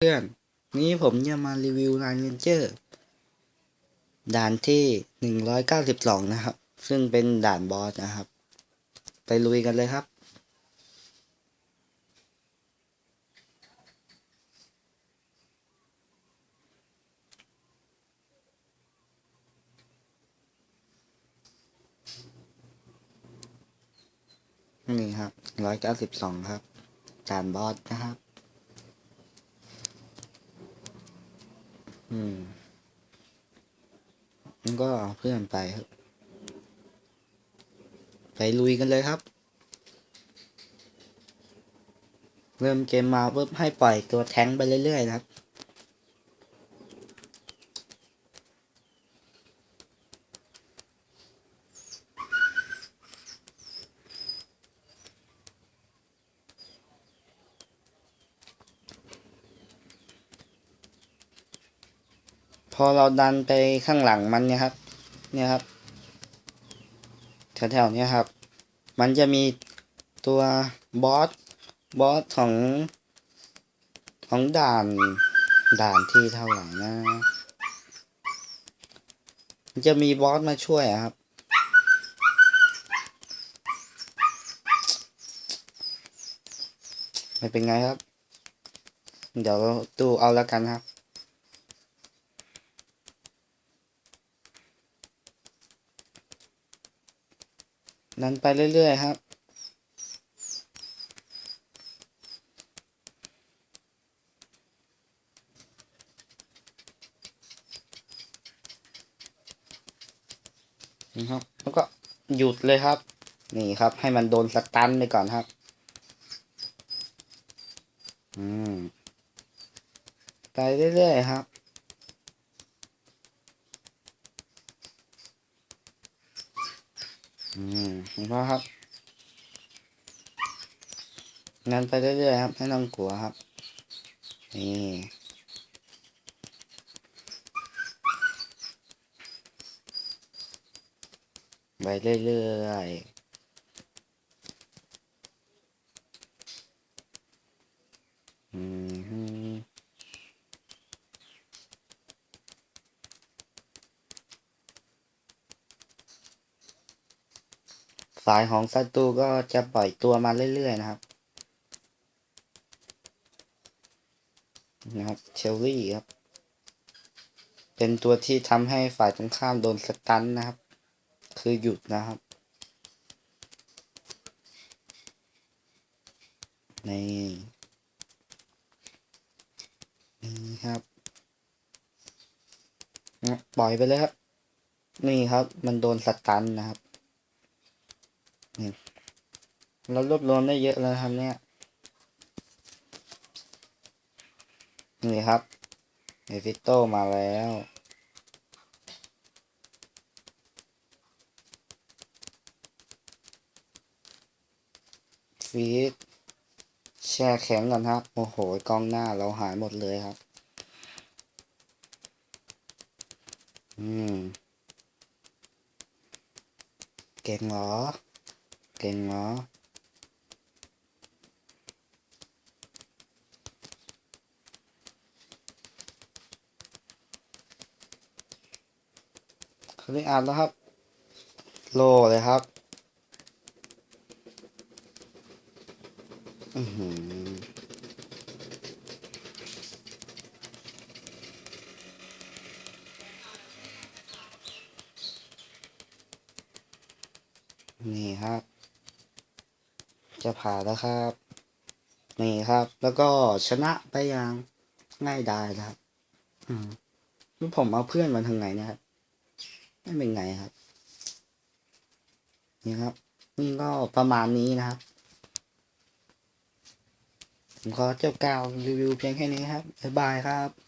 เพื่อนนี้ผมจะมารีวิว Line Ranger ด่านที่หนึ่งร้อยเก้าสิบสองนะครับ ซึ่งเป็นด่านบอสนะครับ ไปลุยกันเลยครับ นี่ครับร้อยเก้าสิบสองครับ ด่านบอสนะครับ อืมมันก็เพื่อนไปครับ ไปลุยกันเลยครับ เริ่มเกมมาปุ๊บให้ปล่อยตัวแท้งไปเรื่อยๆนะครับ พอเราดันไปข้างหลังมันเนี่ยครับ เนี่ยครับ แถวๆเนี้ยครับ มันจะมีตัวบอส บอสของ ของด่าน ด่านที่เท่าไหร่นะ มันจะมีบอสมาช่วยครับไม่เป็นไงครับ เดี๋ยวดูเอาแล้วกันครับ ดันไปเรื่อย ๆ ครับ นี่ครับ แล้วก็หยุดเลยครับ นี่ครับ ให้มันโดนสตันไปก่อนครับ อืม ไปเรื่อย ๆ ครับ อืมเห็นไหมครับงั้นไปเรื่อยๆครับไม่ต้องกลัวครับ นี่ไปเรื่อยๆอืม สายของศัตรูก็จะปล่อยตัวมาเรื่อย ๆ นะครับ นะครับเชลลี่ครับ เป็นตัวที่ทำให้ฝ่ายตรงข้ามโดนสตันนะครับ คือหยุดนะครับ นี่นี่ครับนะปล่อยไปเลยครับ นี่ครับ มันโดนสตันนะครับ เรารวบรวมได้เยอะแล้วครับเนี่ย นี่ครับเอฟิโตมาแล้วฟีดแช่แข็งก่อนครับ โอ้โห กล้องหน้าเราหายหมดเลยครับ อืม เก่งเหรอ เก่งเหรอ เขาได้อ่านแล้วครับ โลเลยครับ อือหือนี่ครับ จะผ่านแล้วครับ นี่ครับ แล้วก็ชนะไปอย่างง่ายดายนะครับ อืมแล้วผมเอาเพื่อนมาทางไหนเนะครับไม่เป็นไงครับ นี่ครับ นี่ก็ประมาณนี้นะครับ ผมขอเจบกล่าวรีวิวเพียงแค่นี้ครับบ๊ายบายครับ